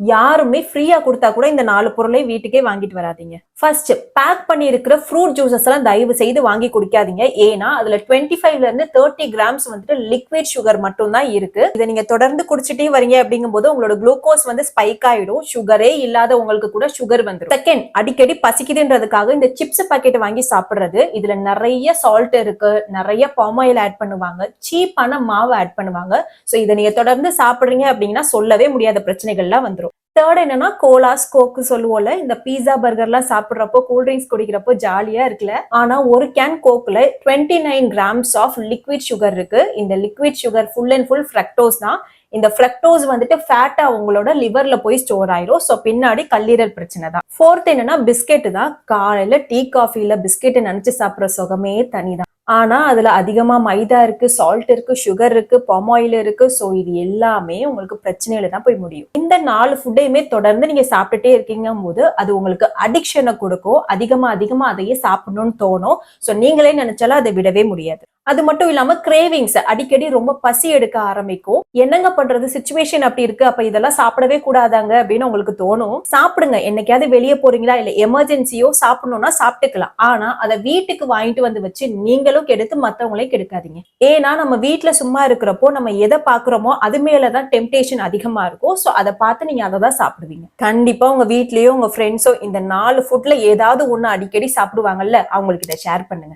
யாருமே ஃப்ரீயா கொடுத்தா கூட இந்த நாலு பொருளை வீட்டுக்கே வாங்கிட்டு வராதீங்க. ஃபர்ஸ்ட் பேக் பண்ணி இருக்கிற ஃப்ரூட் ஜூசஸ் எல்லாம் தயவு செய்து வாங்கி குடிக்காதீங்க. ஏன்னா அதுல டுவெண்ட்டி ஃபைவ்ல இருந்து தேர்ட்டி கிராம்ஸ் வந்துட்டு லிக்விட் சுகர் மட்டும் தான் இருக்கு. இதை நீங்க தொடர்ந்து குடிச்சிட்டே வரீங்க அப்படிங்கும்போது உங்களோட குளுக்கோஸ் வந்து ஸ்பைக் ஆயிடும். சுகரே இல்லாத உங்களுக்கு கூட சுகர் வந்துடும் செகண்ட் அடிக்கடி பசிக்குதுன்றதுக்காக இந்த சிப்ஸ் பாக்கெட் வாங்கி சாப்பிடுறது. இதுல நிறைய சால்ட் இருக்கு. நிறைய பாமாயில் ஆட் பண்ணுவாங்க. சீப்பான மாவு ஆட் பண்ணுவாங்க. சோ இதை நீங்க தொடர்ந்து சாப்பிடுறீங்க அப்படின்னா சொல்லவே முடியாத பிரச்சனைகள்லாம் வந்துடும் தேர்ட் என்னன்னா கோலாஸ் கோக்கு சொல்லுவோம்ல இந்த பீஸா பர்கர்லாம் சாப்பிட்றப்போ கூல்ட்ரிங்க்ஸ் குடிக்கிறப்போ ஜாலியா இருக்குல்ல. ஆனா ஒரு can கோக்ல twenty nine grams of liquid sugar இருக்கு. இந்த liquid sugar full and full fructose தான். இந்த ஃப்ரக்டோஸ் வந்துட்டு ஃபேட்டா உங்களோட லிவர்ல போய் ஸ்டோர் ஆயிரும். ஸோ பின்னாடி கல்லீரல் பிரச்சனை தான். ஃபோர்த் என்னன்னா பிஸ்கெட் தான். காலையில டீ காஃபில பிஸ்கெட் நினைச்சு சாப்பிட்ற சுகமே தனி தான் ஆனால் அதில் அதிகமாக மைதா இருக்குது சால்ட் இருக்குது சுகர் இருக்குது பாம் ஆயில் இருக்குது ஸோ இது எல்லாமே உங்களுக்கு பிரச்சனையில தான் போய் முடியும். இந்த நாலு ஃபுட்டையுமே தொடர்ந்து நீங்கள் சாப்பிட்டுட்டே இருக்கீங்கும் போது அது உங்களுக்கு அடிக்ஷனை கொடுக்கும். அதிகமாக அதிகமாக அதையே சாப்பிடணும்னு தோணும். ஸோ நீங்களே நினச்சாலும் அதை விடவே முடியாது. அது மட்டும் இல்லாம கிரேவிங்ஸ் அடிக்கடி ரொம்ப பசி எடுக்க ஆரம்பிக்கும். என்னங்க பண்றது? சுச்சுவேஷன் அப்படி இருக்கு. அப்ப இதெல்லாம் சாப்பிடவே கூடாதாங்க அப்படின்னு உங்களுக்கு தோணும். சாப்பிடுங்க. என்னைக்காவது வெளியே போறீங்களா? இல்ல எமர்ஜென்சியோ சாப்பிடணும்னா சாப்பிட்டுக்கலாம். ஆனா அதை வீட்டுக்கு வாங்கிட்டு வந்து வச்சு நீங்களும் கெடுத்து மத்தவங்களையும் கெடுக்காதீங்க. ஏன்னா நம்ம வீட்டுல சும்மா இருக்கிறப்போ நம்ம எதை பாக்குறோமோ அது மேலதான் டெம்டேஷன் அதிகமா இருக்கும். சோ அதை பார்த்து நீங்க அதை தான் சாப்பிடுவீங்க. கண்டிப்பா உங்க வீட்லயோ உங்க ஃப்ரெண்ட்ஸோ இந்த நாலு ஃபுட்ல ஏதாவது ஒண்ணு அடிக்கடி சாப்பிடுவாங்கல்ல அவங்களுக்கு இதை ஷேர் பண்ணுங்க.